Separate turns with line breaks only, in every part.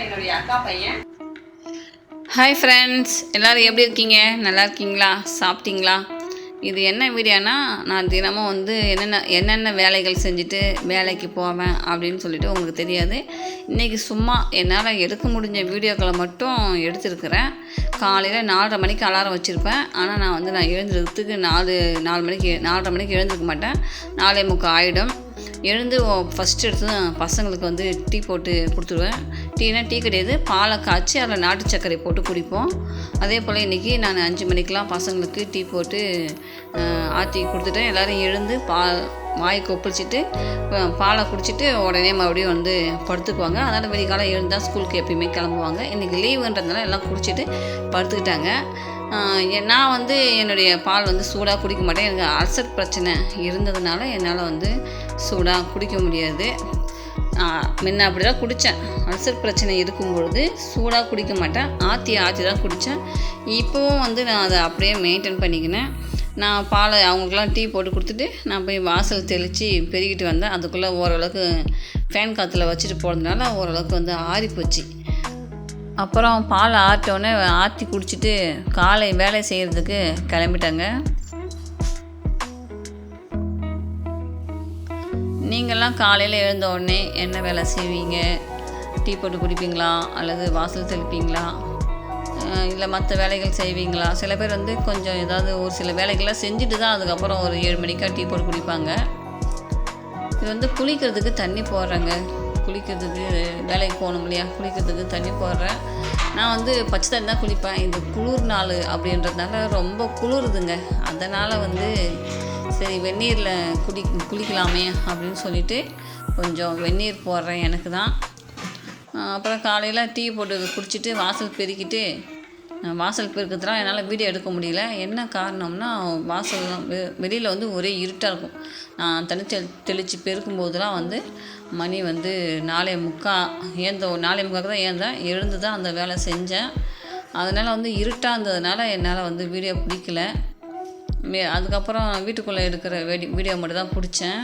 என்னுடைய அக்கா பையன் ஹாய் ஃப்ரெண்ட்ஸ் எல்லோரும் எப்படி இருக்கீங்க நல்லா இருக்கீங்களா சாப்பிட்டீங்களா இது என்ன வீடியோனா நான் தினமும் வந்து என்னென்ன என்னென்ன வேலைகள் செஞ்சுட்டு வேலைக்கு போவேன் அப்படின்னு சொல்லிட்டு உங்களுக்கு தெரியாது இன்றைக்கி சும்மா என்னால் எடுக்க முடிஞ்ச வீடியோக்களை மட்டும் எடுத்துருக்குறேன் காலையில் நாலரை மணிக்கு அலாரம் வச்சுருப்பேன் ஆனால் நான் வந்து நான் எழுந்துருக்கிறதுக்கு நாலு நாலு மணிக்கு நாலரை மணிக்கு எழுந்திருக்க மாட்டேன் நாலே முக்கால் ஆகிடும் எழுந்து ஃபஸ்ட்டு எடுத்து பசங்களுக்கு வந்து டீ போட்டு கொடுத்துருவேன் டீனா டீ கிடையாது பாலை காய்ச்சி அதில் நாட்டு சர்க்கரை போட்டு குடிப்போம் அதே போல் இன்றைக்கி நான் அஞ்சு மணிக்கெலாம் பசங்களுக்கு டீ போட்டு ஆற்றி கொடுத்துட்டேன் எல்லோரும் எழுந்து பால் வாய் கொப்பிச்சிட்டு பாலை குடிச்சிட்டு உடனே மறுபடியும் வந்து படுத்துக்குவாங்க அதனால் வெளிக்காலம் எழுந்தால் ஸ்கூலுக்கு எப்பயுமே கிளம்புவாங்க இன்றைக்கி லீவுன்றதுனால எல்லாம் குடிச்சிட்டு படுத்துக்கிட்டாங்க நான் வந்து என்னுடைய பால் வந்து சூடாக குடிக்க மாட்டேன் எனக்கு அல்சர் பிரச்சனை இருந்ததுனால என்னால் வந்து சூடாக குடிக்க முடியாது முன்ன அப்படி தான் குடித்தேன் அல்சர் பிரச்சனை இருக்கும் பொழுது சூடாக குடிக்க மாட்டேன் ஆற்றி ஆற்றி தான் குடித்தேன் இப்போவும் வந்து நான் அதை அப்படியே மெயின்டைன் பண்ணிக்கினேன் நான் பாலை அவங்களுக்குலாம் டீ போட்டு கொடுத்துட்டு நான் போய் வாசல் தெளித்து பெருகிட்டு வந்தேன் அதுக்குள்ளே ஓரளவுக்கு ஃபேன் காற்றுல வச்சுட்டு போனதுனால ஓரளவுக்கு வந்து ஆறி போச்சு அப்புறம் பால் ஆட்டோடனே ஆற்றி குடிச்சிட்டு காலை வேலை செய்கிறதுக்கு கிளம்பிட்டாங்க நீங்கள்லாம் காலையில் எழுந்த உடனே என்ன வேலை செய்வீங்க டீ போட்டு குடிப்பீங்களா அல்லது வாசல் தெளிப்பீங்களா இல்லை மற்ற வேலைகள் செய்வீங்களா சில பேர் வந்து கொஞ்சம் ஏதாவது ஒரு சில வேலைகள்லாம் செஞ்சுட்டு தான் அதுக்கப்புறம் ஒரு ஏழு மணிக்கா டீ போட்டு குடிப்பாங்க இது வந்து குளிக்கிறதுக்கு தண்ணி போடுறேங்க குளிக்கிறதுக்கு வேலைக்கு போகணும் இல்லையா குளிக்கிறதுக்கு தண்ணி போடுறேன் நான் வந்து பச்சை தண்ணி தான் குளிப்பேன் இது குளிர் நாள் அப்படின்றதுனால ரொம்ப குளிருதுங்க அதனால் வந்து சரி வெந்நீரில் குடி குளிக்கலாமே அப்படின்னு சொல்லிவிட்டு கொஞ்சம் வெந்நீர் போடுறேன் எனக்கு தான் அப்புறம் காலையில் டீ போட்டு குடிச்சிட்டு வாசல் பெருக்கிட்டு வாசல் பெருக்கிறதுலாம் என்னால் வீடியோ எடுக்க முடியல என்ன காரணம்னா வாசல் வெளியில் வந்து ஒரே இருட்டாக இருக்கும் நான் தனிச்சு தெளித்து பெருக்கும் போதெல்லாம் வந்து மணி வந்து நாலே முக்கா ஏந்த நாலே முக்காக்கு தான் ஏந்தேன் எழுந்து தான் அந்த வேலை செஞ்சேன் அதனால் வந்து இருட்டாக இருந்ததுனால என்னால் வந்து வீடியோ பிடிக்கல அதுக்கப்புறம் வீட்டுக்குள்ளே எடுக்கிற வெடி வீடியோ மட்டும் தான் பிடிச்சேன்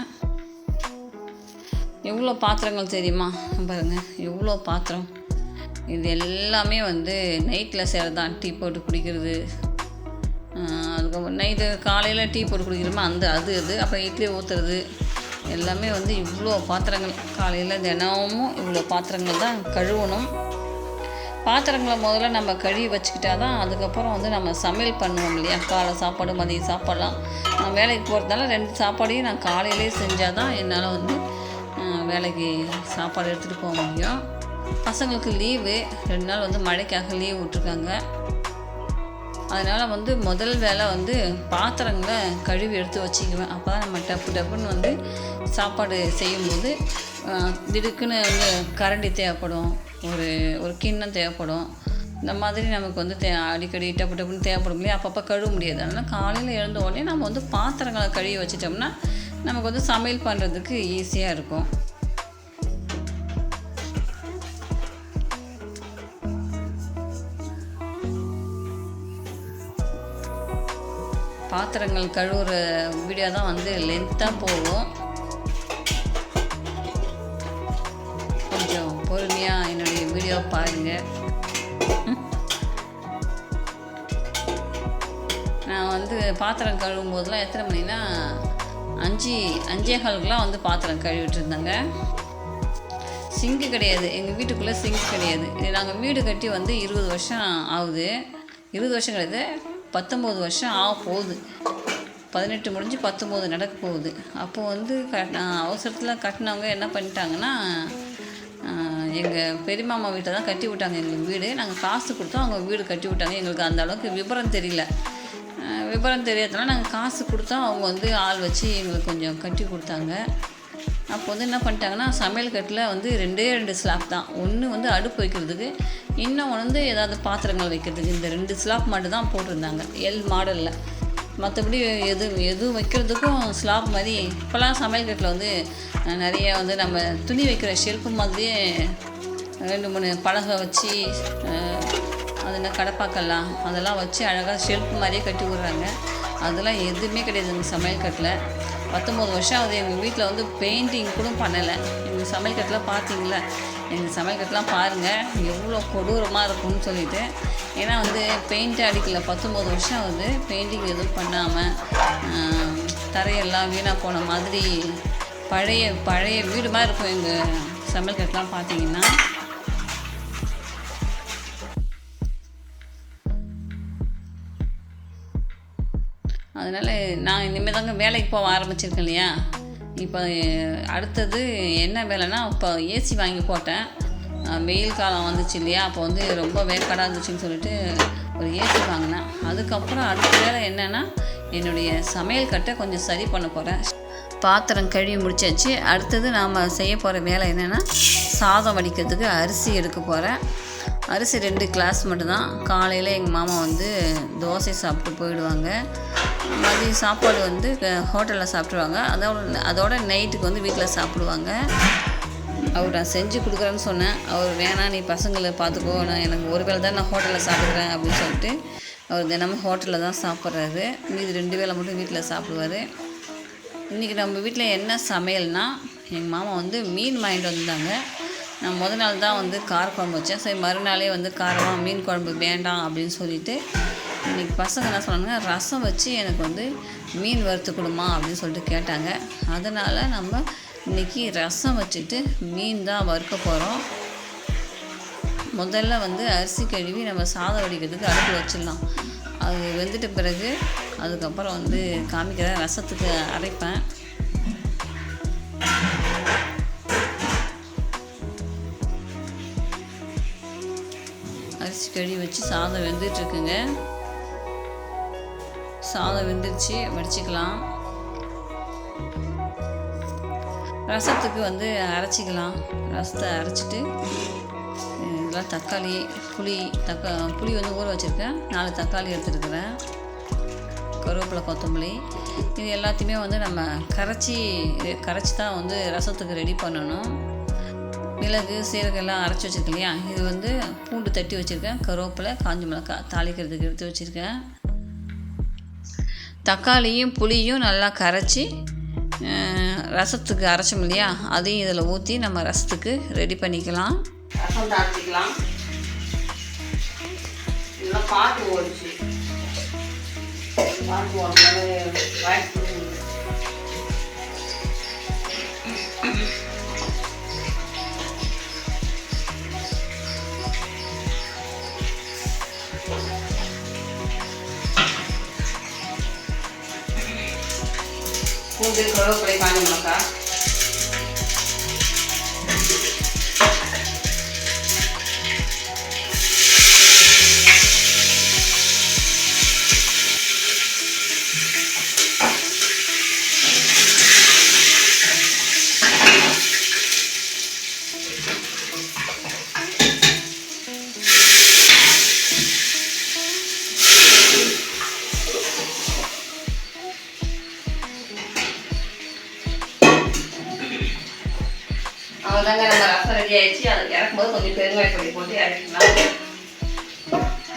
எவ்வளோ பாத்திரங்கள் தெரியுமா பாருங்கள் எவ்வளோ பாத்திரம் இது எல்லாமே வந்து நைட்டில் தான் டீ போட்டு குடிக்கிறது அதுக்கப்புறம் நைட்டு காலையில் டீ போட்டு குடிக்கிறோமா அந்த அது அது அப்புறம் இட்லி ஊற்றுறது எல்லாமே வந்து இவ்வளோ பாத்திரங்கள் காலையில் தினமும் இவ்வளோ பாத்திரங்கள் தான் கழுவணும் பாத்திரங்களை முதல்ல நம்ம கழுவி வச்சுக்கிட்டா தான் அதுக்கப்புறம் வந்து நம்ம சமையல் பண்ணுவோம் இல்லையா காலை சாப்பாடு மதியம் சாப்பாடெலாம் நான் வேலைக்கு போகிறதுனால ரெண்டு சாப்பாடையும் நான் காலையிலே செஞ்சால் தான் என்னால் வந்து வேலைக்கு சாப்பாடு எடுத்துகிட்டு போக முடியும் பசங்களுக்கு லீவு ரெண்டு நாள் வந்து மழைக்காக லீவ் விட்ருக்காங்க அதனால் வந்து முதல் வேலை வந்து பாத்திரங்களை கழுவி எடுத்து வச்சுக்குவேன் அப்போ தான் நம்ம டப்பு டப்புன்னு வந்து சாப்பாடு செய்யும்போது திடுக்குன்னு வந்து கரண்டி தேவைப்படும் ஒரு ஒரு கிண்ணம் தேவைப்படும் இந்த மாதிரி நமக்கு வந்து தே அடிக்கடி டப்பு டப்புன்னு தேவைப்படும் இல்லையா அப்பப்போ கழுவ முடியாது அதனால் காலையில் எழுந்த உடனே நம்ம வந்து பாத்திரங்களை கழுவி வச்சிட்டோம்னா நமக்கு வந்து சமையல் பண்ணுறதுக்கு ஈஸியாக இருக்கும் பாத்திரங்கள் கழுவுற வீடியோ தான் வந்து லென்த்தாக போகும் பொறுமையாக என்னுடைய வீடியோ பாருங்கள் நான் வந்து பாத்திரம் கழுவும் போதெல்லாம் எத்தனை மணினா அஞ்சு அஞ்சே கால்கெலாம் வந்து பாத்திரம் கழுவிட்டு சிங்கு கிடையாது எங்கள் வீட்டுக்குள்ளே சிங்கு கிடையாது இது நாங்கள் வீடு கட்டி வந்து இருபது வருஷம் ஆகுது இருபது வருஷம் கிடையாது பத்தொம்போது வருஷம் ஆக போகுது பதினெட்டு முடிஞ்சு பத்தொம்போது நடக்க போகுது அப்போது வந்து க அவசரத்தில் கட்டினவங்க என்ன பண்ணிட்டாங்கன்னா எங்கள் பெரியமாமா வீட்டை தான் கட்டி விட்டாங்க எங்களுக்கு வீடு நாங்கள் காசு கொடுத்தோம் அவங்க வீடு கட்டி விட்டாங்க எங்களுக்கு அந்த அளவுக்கு விவரம் தெரியல விவரம் தெரியாதனால நாங்கள் காசு கொடுத்தோம் அவங்க வந்து ஆள் வச்சு எங்களுக்கு கொஞ்சம் கட்டி கொடுத்தாங்க அப்போ வந்து என்ன பண்ணிட்டாங்கன்னா சமையல் கட்டில் வந்து ரெண்டே ரெண்டு ஸ்லாப் தான் ஒன்று வந்து அடுப்பு வைக்கிறதுக்கு இன்னும் வந்து ஏதாவது பாத்திரங்கள் வைக்கிறதுக்கு இந்த ரெண்டு ஸ்லாப் மட்டும் தான் போட்டிருந்தாங்க எல் மாடலில் மற்றபடி எது எதுவும் வைக்கிறதுக்கும் ஸ்லாப் மாதிரி இப்போல்லாம் சமையல் கட்டில் வந்து நிறைய வந்து நம்ம துணி வைக்கிற ஷெல்ஃபு மாதிரியே ரெண்டு மூணு பலகை வச்சு அது என்ன கடப்பாக்கெல்லாம் அதெல்லாம் வச்சு அழகாக ஷெல்ஃப் மாதிரியே கட்டி விடுறாங்க அதெல்லாம் எதுவுமே கிடையாது எங்கள் சமையல் கட்டில் பத்தொம்போது வருஷம் அது எங்கள் வீட்டில் வந்து பெயிண்டிங் கூட பண்ணலை எங்கள் சமையல் கட்டில் பார்த்தீங்களா எங்கள் சமைக்கிறதுலாம் பாருங்கள் எவ்வளோ கொடூரமாக இருக்கும்னு சொல்லிட்டு ஏன்னா வந்து பெயிண்ட் அடிக்கல பத்தொம்போது வருஷம் வந்து பெயிண்டிங் எதுவும் பண்ணாமல் தரையெல்லாம் வீணாக போன மாதிரி பழைய பழைய வீடு மாதிரி இருக்கும் எங்கள் சமையல் கட்டெலாம் பார்த்தீங்கன்னா அதனால் நான் இனிமேல் தாங்க வேலைக்கு போக ஆரம்பிச்சிருக்கேன் இல்லையா இப்போ அடுத்தது என்ன வேலைன்னா இப்போ ஏசி வாங்கி போட்டேன் வெயில் காலம் வந்துச்சு இல்லையா அப்போ வந்து ரொம்ப வேக்காடாக இருந்துச்சுன்னு சொல்லிட்டு ஒரு ஏசி வாங்கினேன் அதுக்கப்புறம் அடுத்த வேலை என்னென்னா என்னுடைய சமையல் கட்டை கொஞ்சம் சரி பண்ண போகிறேன் பாத்திரம் கழுவி முடிச்சாச்சு அடுத்தது நாம் செய்ய போகிற வேலை என்னென்னா சாதம் வடிக்கிறதுக்கு அரிசி எடுக்க போகிறேன் அரிசி ரெண்டு கிளாஸ் மட்டும்தான் காலையில் எங்கள் மாமா வந்து தோசை சாப்பிட்டு போயிடுவாங்க மதியம் சாப்பாடு வந்து ஹோட்டலில் சாப்பிடுவாங்க அதோட அதோட நைட்டுக்கு வந்து வீட்டில் சாப்பிடுவாங்க அவர் நான் செஞ்சு கொடுக்குறேன்னு சொன்னேன் அவர் வேணாம் நீ பசங்களை பார்த்துக்கோ நான் எனக்கு ஒரு வேளை தான் நான் ஹோட்டலில் சாப்பிட்றேன் அப்படின்னு சொல்லிட்டு அவர் தினமும் ஹோட்டலில் தான் சாப்பிட்றாரு மீதி ரெண்டு வேளை மட்டும் வீட்டில் சாப்பிடுவார் இன்றைக்கி நம்ம வீட்டில் என்ன சமையல்னா எங்கள் மாமா வந்து மீன் வாங்கிட்டு வந்திருந்தாங்க நான் முத நாள் தான் வந்து கார குழம்பு வச்சேன் சரி மறுநாளே வந்து காரமாக மீன் குழம்பு வேண்டாம் அப்படின்னு சொல்லிவிட்டு இன்றைக்கி பசங்க என்ன சொன்னாங்க ரசம் வச்சு எனக்கு வந்து மீன் வறுத்து கொடுமா அப்படின்னு சொல்லிட்டு கேட்டாங்க அதனால் நம்ம இன்றைக்கி ரசம் வச்சுட்டு மீன் தான் வறுக்க போகிறோம் முதல்ல வந்து அரிசி கழுவி நம்ம சாதம் வடிக்கிறதுக்கு அடுப்பு வச்சிடலாம் அது வெந்துட்ட பிறகு அதுக்கப்புறம் வந்து காமிக்கிற ரசத்துக்கு அரைப்பேன் அரிசி கழுவி வச்சு சாதம் வெந்துட்டுருக்குங்க சாதம் வெந்துருச்சு வடிச்சுக்கலாம் ரசத்துக்கு வந்து அரைச்சிக்கலாம் ரசத்தை அரைச்சிட்டு இதெல்லாம் தக்காளி புளி தக்கா புளி வந்து ஊற வச்சுருக்கேன் நாலு தக்காளி எடுத்துருக்குறேன் கருவேப்பிலை கொத்தமல்லி இது எல்லாத்தையுமே வந்து நம்ம கரைச்சி கரைச்சி தான் வந்து ரசத்துக்கு ரெடி பண்ணணும் மிளகு சீரகம் எல்லாம் அரைச்சி வச்சுருக்கேன் இல்லையா இது வந்து பூண்டு தட்டி வச்சுருக்கேன் கருவேப்பிலை காஞ்சி மிளகா தாளிக்கிறதுக்கு எடுத்து வச்சுருக்கேன் தக்காளியும் புளியும் நல்லா கரைச்சி ரசத்துக்கு அரைச்சோம் இல்லையா அதையும் இதில் ஊற்றி நம்ம ரசத்துக்கு ரெடி பண்ணிக்கலாம் ரசம் தாளிச்சிக்கலாம் பாட்டு ஓடிச்சு பாட்டு பூண்டு கருவேப்பிலை காஞ்சி மிளகாய் பெருங்காய பொடி போட்டு இறக்கிக்கலாம்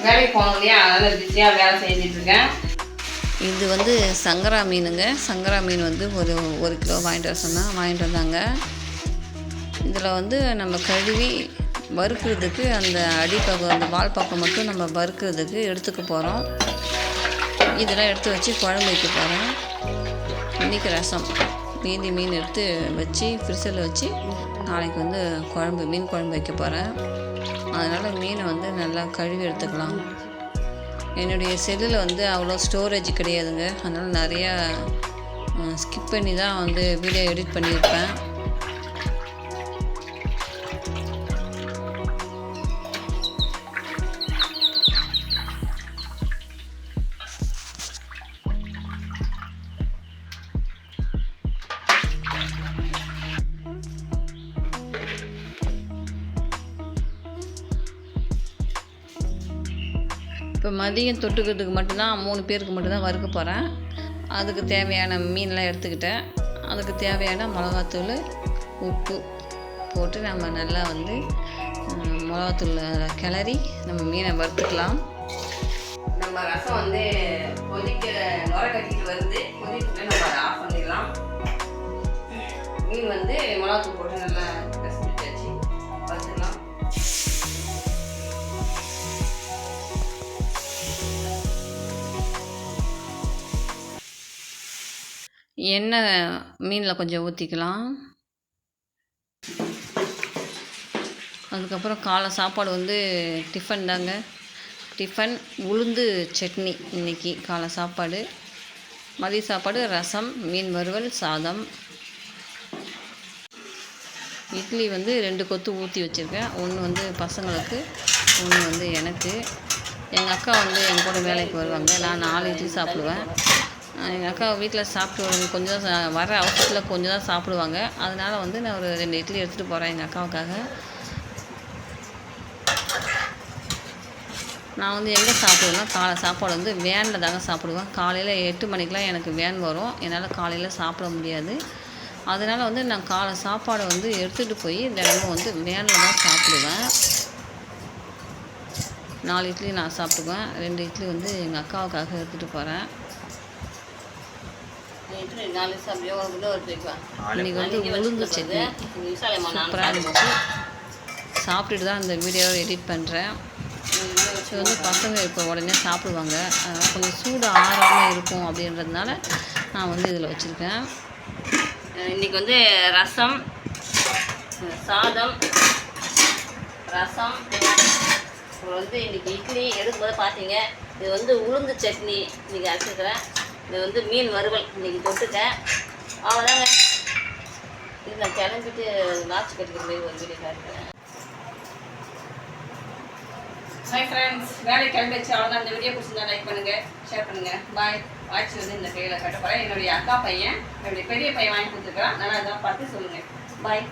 வேலைக்கு இல்லையா அதனால் பிஸியாக வேலை இது வந்து சங்கரா மீனுங்க சங்கரா மீன் வந்து ஒரு ஒரு கிலோ வாங்கிட்டு வர சொன்னால் வாங்கிட்டு வந்தாங்க இதில் வந்து நம்ம கழுவி வறுக்கிறதுக்கு அந்த அடிப்பகு அந்த வால் பக்கம் மட்டும் நம்ம வறுக்கிறதுக்கு எடுத்துக்க போகிறோம் இதெல்லாம் எடுத்து வச்சு குழம்பு வைக்க போகிறோம் இன்றைக்கி ரசம் மீதி மீன் எடுத்து வச்சு ஃப்ரிட்ஜில் வச்சு நாளைக்கு வந்து குழம்பு மீன் குழம்பு வைக்க போகிறேன் அதனால் மீனை வந்து நல்லா கழுவி எடுத்துக்கலாம் என்னுடைய செல்லில் வந்து அவ்வளோ ஸ்டோரேஜ் கிடையாதுங்க அதனால் நிறையா ஸ்கிப் பண்ணி தான் வந்து வீடியோ எடிட் பண்ணியிருப்பேன் மதியம் தொட்டுக்கிறதுக்கு மட்டும்தான் மூணு பேருக்கு மட்டும்தான் வறுக்க போகிறேன் அதுக்கு தேவையான மீன்லாம் எடுத்துக்கிட்டேன் அதுக்கு தேவையான மிளகாத்தூள் உப்பு போட்டு நம்ம நல்லா வந்து மிளகாத்தூள் கிளறி நம்ம மீனை வறுத்துக்கலாம் நம்ம ரசம் வந்து கொதிக்க நுர கட்டிட்டு வருது கொதிக்கிட்டு நம்ம ஆஃப் பண்ணிடலாம் மீன் வந்து மிளகாத்தூள் போட்டு நல்லா எண்ணெய் மீனில் கொஞ்சம் ஊற்றிக்கலாம் அதுக்கப்புறம் காலை சாப்பாடு வந்து டிஃபன் தாங்க டிஃபன் உளுந்து சட்னி இன்றைக்கி காலை சாப்பாடு மதிய சாப்பாடு ரசம் மீன் வறுவல் சாதம் இட்லி வந்து ரெண்டு கொத்து ஊற்றி வச்சுருக்கேன் ஒன்று வந்து பசங்களுக்கு ஒன்று வந்து எனக்கு எங்கள் அக்கா வந்து என் கூட வேலைக்கு வருவாங்க நான் நாலு இட்லி சாப்பிடுவேன் எங்கள் அக்கா வீட்டில் சாப்பிட்டு கொஞ்சம் தான் வர அவசரத்தில் கொஞ்சம் தான் சாப்பிடுவாங்க அதனால் வந்து நான் ஒரு ரெண்டு இட்லி எடுத்துகிட்டு போகிறேன் எங்கள் அக்காவுக்காக நான் வந்து எங்கே சாப்பிடுவேன்னா காலை சாப்பாடு வந்து வேனில் தாங்க சாப்பிடுவேன் காலையில் எட்டு மணிக்கெலாம் எனக்கு வேன் வரும் என்னால் காலையில் சாப்பிட முடியாது அதனால் வந்து நான் காலை சாப்பாடு வந்து எடுத்துகிட்டு போய் தினமும் வந்து வேனில் தான் சாப்பிடுவேன் நாலு இட்லி நான் சாப்பிடுவேன் ரெண்டு இட்லி வந்து எங்கள் அக்காவுக்காக எடுத்துகிட்டு போகிறேன் இன்னைக்கு வந்து உளுந்து சட்னி சூப்பராக இருந்துச்சு சாப்பிட்டுட்டு தான் இந்த வீடியோவை எடிட் பண்ணுறேன் இது வந்து பசங்க இப்போ உடனே சாப்பிடுவாங்க கொஞ்சம் சூடு ஆறாமல் இருக்கும் அப்படின்றதுனால நான் வந்து இதில் வச்சுருக்கேன் இன்னைக்கு வந்து ரசம் சாதம் ரசம் அப்புறம் வந்து இன்றைக்கி இட்லி எடுக்கும்போது பார்த்தீங்க இது வந்து உளுந்து சட்னி இன்றைக்கி அரைச்சிருக்கிறேன் இது வந்து மீன் வறுவல் இன்றைக்கி தொட்டுட்டேன் அவ்வளோதாங்க இது நான் கிளம்பிட்டு நாச்சு கட்டிக்கிற மாதிரி ஒரு வீடியோ காட்டுறேன் ஹாய் ஃப்ரெண்ட்ஸ் வேலைக்கு கிளம்பிச்சு அவ்வளோ அந்த வீடியோ பிடிச்சிருந்தா லைக் பண்ணுங்கள் ஷேர் பண்ணுங்கள் பாய் வாட்ச் வந்து இந்த கையில் கட்ட போகிறேன் என்னுடைய அக்கா பையன் என்னுடைய பெரிய பையன் வாங்கி கொடுத்துருக்கான் நல்லா இதான் பார்த்து சொல்லுங்கள் பாய்